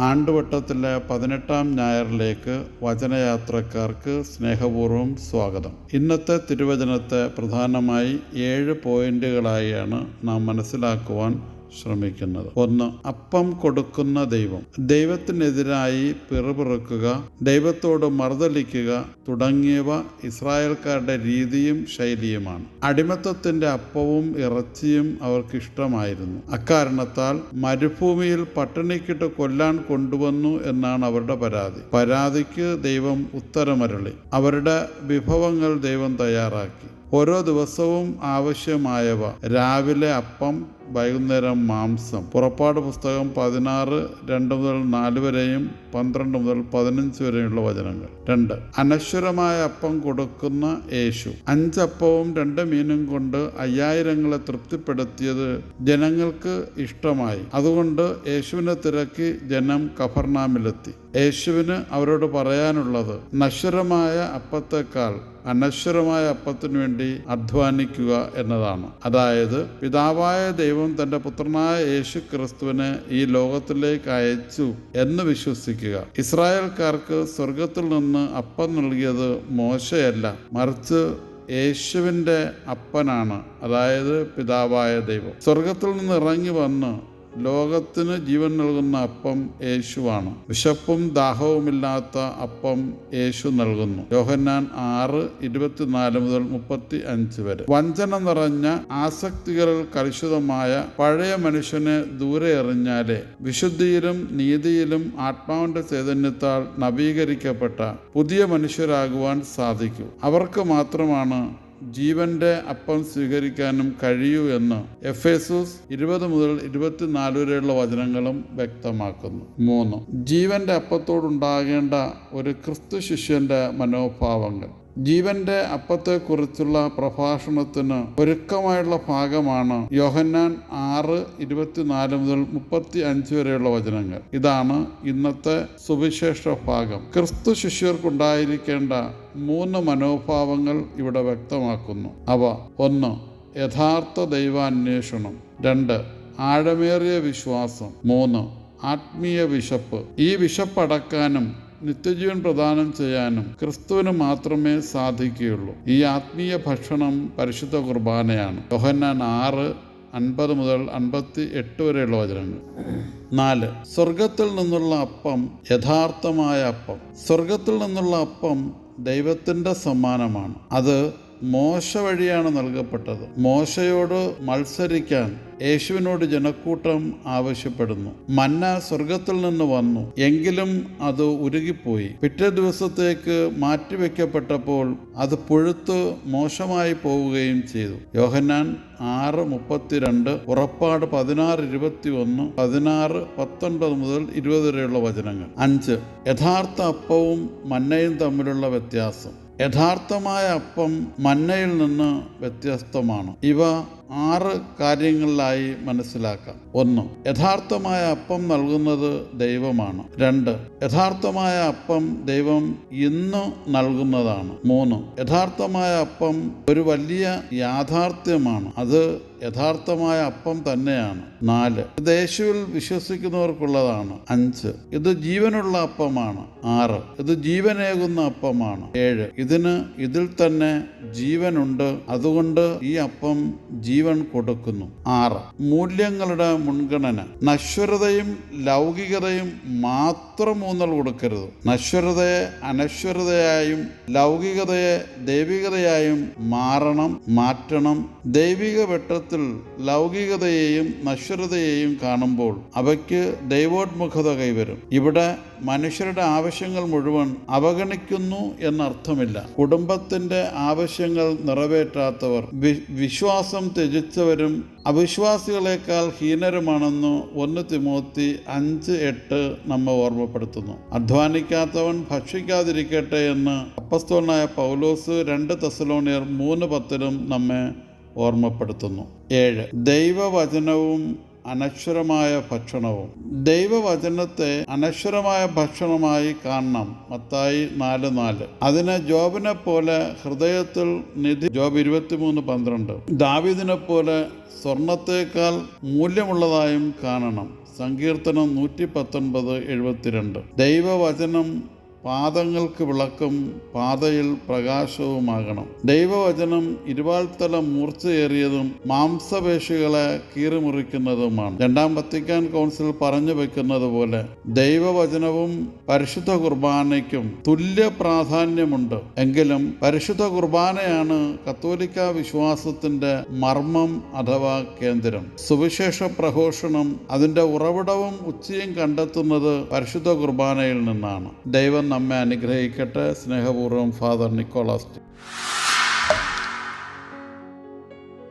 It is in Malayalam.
ആണ്ടുവട്ടത്തിലെ പതിനെട്ടാം ഞായറിലേക്ക് വചനയാത്രക്കാർക്ക് സ്നേഹപൂർവം സ്വാഗതം. ഇന്നത്തെ തിരുവചനത്തെ പ്രധാനമായി ഏഴ് പോയിന്റുകളായാണ് നാം മനസ്സിലാക്കുവാൻ ശ്രമിക്കുന്നത്. ഒന്ന് അപ്പം കൊടുക്കുന്ന ദൈവം. ദൈവത്തിനെതിരായി പിറുപിറുക്കുക ദൈവത്തോട് മറുതലിക്കുക തുടങ്ങിയവ ഇസ്രായേൽക്കാരുടെ രീതിയും ശൈലിയുമാണ്. അടിമത്തത്തിന്റെ അപ്പവും ഇറച്ചിയും അവർക്ക് ഇഷ്ടമായിരുന്നു അക്കാരണത്താൽ മരുഭൂമിയിൽ പട്ടിണിക്കിട്ട് കൊല്ലാൻ കൊണ്ടുവന്നു എന്നാണ് അവരുടെ പരാതി. പരാതിക്ക് ദൈവം ഉത്തരമരളി. അവരുടെ വിഭവങ്ങൾ ദൈവം തയ്യാറാക്കി. ഓരോ ദിവസവും ആവശ്യമായവ. രാവിലെ അപ്പം വൈകുന്നേരം മാംസം. പുറപ്പാട് പുസ്തകം പതിനാറ് രണ്ട് മുതൽ നാല് വരെയും പന്ത്രണ്ട് മുതൽ പതിനഞ്ച് വരെയുള്ള വചനങ്ങൾ. രണ്ട്. അനശ്വരമായ അപ്പം കൊടുക്കുന്ന യേശു. അഞ്ചപ്പവും രണ്ട് മീനും കൊണ്ട് അയ്യായിരങ്ങളെ തൃപ്തിപ്പെടുത്തിയത് ജനങ്ങൾക്ക് ഇഷ്ടമായി. അതുകൊണ്ട് യേശുവിനെ തിരക്കി ജനം കഫർനാമിലെത്തി. യേശുവിന് അവരോട് പറയാനുള്ളത് നശ്വരമായ അപ്പത്തേക്കാൾ അനശ്വരമായ അപ്പത്തിനു വേണ്ടി അധ്വാനിക്കുക എന്നതാണ്. അതായത് പിതാവായ ദൈവം തന്റെ പുത്രനായ യേശു ക്രിസ്തുവിനെ ഈ ലോകത്തിലേക്ക് അയച്ചു എന്ന് വിശ്വസിക്കുക. ഇസ്രായേൽക്കാർക്ക് സ്വർഗത്തിൽ നിന്ന് അപ്പം നൽകിയത് മോശയല്ല. മറിച്ച് യേശുവിന്റെ അപ്പനാണ് അതായത് പിതാവായ ദൈവം. സ്വർഗത്തിൽ നിന്ന് ഇറങ്ങി വന്ന് ലോകത്തിന് ജീവൻ നൽകുന്ന അപ്പം യേശുവാണ്. വിശപ്പും ദാഹവുമില്ലാത്ത അപ്പം യേശു നൽകുന്നു. യോഹന്നാൻ ആറ് ഇരുപത്തിനാല് മുതൽ മുപ്പത്തി അഞ്ച് വരെ. വഞ്ചന നിറഞ്ഞ ആസക്തികളിൽ കലുഷിതമായ പഴയ മനുഷ്യനെ ദൂരെ എറിഞ്ഞാലേ വിശുദ്ധിയിലും നീതിയിലും ആത്മാവിന്റെ ചൈതന്യത്താൽ നവീകരിക്കപ്പെട്ട പുതിയ മനുഷ്യരാകുവാൻ സാധിക്കൂ. അവർക്ക് മാത്രമാണ് ജീവന്റെ അപ്പം സ്വീകരിക്കാനും കഴിയൂ എന്ന് എഫ് എസൂസ് ഇരുപത് മുതൽ ഇരുപത്തിനാല് വരെയുള്ള വചനങ്ങളും വ്യക്തമാക്കുന്നു. മൂന്ന് ജീവന്റെ അപ്പത്തോടുണ്ടാകേണ്ട ഒരു ക്രിസ്തു ശിഷ്യന്റെ മനോഭാവങ്ങൾ. ജീവന്റെ അപ്പത്തെക്കുറിച്ചുള്ള പ്രഭാഷണത്തിന് ഒരുക്കമായുള്ള ഭാഗമാണ് യോഹന്നാൻ ആറ് ഇരുപത്തിനാല് മുതൽ മുപ്പത്തി അഞ്ച് വരെയുള്ള വചനങ്ങൾ. ഇതാണ് ഇന്നത്തെ സുവിശേഷ ഭാഗം. ക്രിസ്തു ശിഷ്യർക്കുണ്ടായിരിക്കേണ്ട മൂന്ന് മനോഭാവങ്ങൾ ഇവിടെ വ്യക്തമാക്കുന്നു. അവ ഒന്ന് യഥാർത്ഥ ദൈവാന്വേഷണം. രണ്ട് ആഴമേറിയ വിശ്വാസം. മൂന്ന് ആത്മീയ വിശപ്പ്. ഈ വിശപ്പടക്കാനും നിത്യജീവൻ പ്രദാനം ചെയ്യാനും ക്രിസ്തുവിന് മാത്രമേ സാധിക്കുകയുള്ളൂ. ഈ ആത്മീയ ഭക്ഷണം പരിശുദ്ധ കുർബാനയാണ്. യോഹന്നാൻ ആറ് അൻപത് മുതൽ അൻപത്തി എട്ട് വരെയുള്ള വചനങ്ങൾ. നാല് സ്വർഗത്തിൽ നിന്നുള്ള അപ്പം യഥാർത്ഥമായ അപ്പം. സ്വർഗത്തിൽ നിന്നുള്ള അപ്പം ദൈവത്തിന്റെ സമ്മാനമാണ്. അത് മോശ വഴിയാണ് നൽകപ്പെട്ടത്. മോശയോട് മത്സരിക്കാൻ യേശുവിനോട് ജനക്കൂട്ടം ആവശ്യപ്പെടുന്നു. മന്ന സ്വർഗത്തിൽ നിന്ന് വന്നു. എങ്കിലും അത് ഉരുകിപ്പോയി. പിറ്റേ ദിവസത്തേക്ക് മാറ്റിവെക്കപ്പെട്ടപ്പോൾ അത് പുഴുത്ത് മോശമായി പോവുകയും ചെയ്തു. യോഹന്നാൻ ആറ് മുപ്പത്തിരണ്ട് ഉറപ്പാട് പതിനാറ് ഇരുപത്തി ഒന്ന് പതിനാറ് പത്തൊൻപത് മുതൽ ഇരുപത് വരെയുള്ള വചനങ്ങൾ. അഞ്ച്. യഥാർത്ഥ അപ്പവും മന്നയും തമ്മിലുള്ള വ്യത്യാസം. യഥാർത്ഥമായ അപ്പം മന്നയിൽ നിന്ന് വ്യത്യസ്തമാണ്. ഇവ ആറ് കാര്യങ്ങളിലായി മനസ്സിലാക്കാം. ഒന്ന് യഥാർത്ഥമായ അപ്പം നൽകുന്നത് ദൈവമാണ്. രണ്ട് യഥാർത്ഥമായ അപ്പം ദൈവം ഇന്ന് നൽകുന്നതാണ്. മൂന്ന് യഥാർത്ഥമായ അപ്പം ഒരു വലിയ യാഥാർത്ഥ്യമാണ്. അത് യഥാർത്ഥമായ അപ്പം തന്നെയാണ്. നാല്. ഇത് യേശുവിൽ വിശ്വസിക്കുന്നവർക്കുള്ളതാണ്. അഞ്ച്. ഇത് ജീവനുള്ള അപ്പമാണ്. ആറ്. ഇത് ജീവനേകുന്ന അപ്പമാണ്. ഏഴ്. ഇതിന് ഇതിൽ തന്നെ ജീവനുണ്ട്. അതുകൊണ്ട് ഈ അപ്പം ജീവൻ കൊടുക്കുന്നു. ആറ്. മൂല്യങ്ങളുടെ മുൻഗണന. നശ്വരതയും ലൗകികതയും മാത്രം ഊന്നൽ കൊടുക്കരുത്. നശ്വരതയെ അനശ്വരതയായും ലൗകികതയെ ദൈവികതയായും മാറണം മാറ്റണം. ദൈവിക വെട്ടത്തിൽ ലൗകികതയെയും നശ്വരതയെയും കാണുമ്പോൾ അവയ്ക്ക് ദൈവോത്മുഖത കൈവരും. ഇവിടെ മനുഷ്യരുടെ ആവശ്യങ്ങൾ മുഴുവൻ അവഗണിക്കുന്നു എന്നർത്ഥമില്ല. കുടുംബത്തിന്റെ ആവശ്യങ്ങൾ നിറവേറ്റാത്തവർ വിശ്വാസം ത്യജിച്ചവരും അവിശ്വാസികളെക്കാൾ ഹീനരുമാണെന്ന് ഒന്ന് തിമോത്തി അഞ്ച് എട്ട് നമ്മെ ഓർമ്മപ്പെടുത്തുന്നു. അധ്വാനിക്കാത്തവൻ ഭക്ഷിക്കാതിരിക്കട്ടെ എന്ന് അപ്പസ്തോണായ പൗലോസ് രണ്ട് തെസലോണിയർ മൂന്ന് പത്തിലും നമ്മെ ഓർമ്മപ്പെടുത്തുന്നു. ഏഴ് ദൈവവചനവും അനശ്വരമായ ഭക്ഷണവും. ദൈവവചനത്തെ അനശ്വരമായ ഭക്ഷണമായി കാണണം. മത്തായി നാല് നാല്. അതിന് ജോബിനെ പോലെ ഹൃദയത്തിൽ നിധി ജോബ് ഇരുപത്തിമൂന്ന് പന്ത്രണ്ട്. ദാവിദിനെ പോലെ സ്വർണത്തേക്കാൾ മൂല്യമുള്ളതായും കാണണം. സങ്കീർത്തനം നൂറ്റി പത്തൊൻപത് എഴുപത്തിരണ്ട്. ദൈവവചനം പാദങ്ങൾക്ക് വിളക്കും പാതയിൽ പ്രകാശവുമാകണം. ദൈവവചനം ഇരുവാൾത്തല മൂർച്ചയേറിയതും മാംസപേശികളെ കീറിമുറിക്കുന്നതുമാണ്. രണ്ടാം വത്തിക്കാൻ കൗൺസിൽ പറഞ്ഞു വെക്കുന്നത് പോലെ ദൈവവചനവും പരിശുദ്ധ കുർബാനയ്ക്കും തുല്യ പ്രാധാന്യമുണ്ട്. എങ്കിലും പരിശുദ്ധ കുർബാനയാണ് കത്തോലിക്ക വിശ്വാസത്തിന്റെ മർമ്മം അഥവാ കേന്ദ്രം. സുവിശേഷ പ്രഘോഷണം അതിന്റെ ഉറവിടവും ഉച്ചയും കണ്ടെത്തുന്നത് പരിശുദ്ധ കുർബാനയിൽ നിന്നാണ്. ദൈവം നമ്മെ അനുഗ്രഹിക്കട്ടെ. സ്നേഹപൂർവം ഫാദർ നിക്കോളാസ്.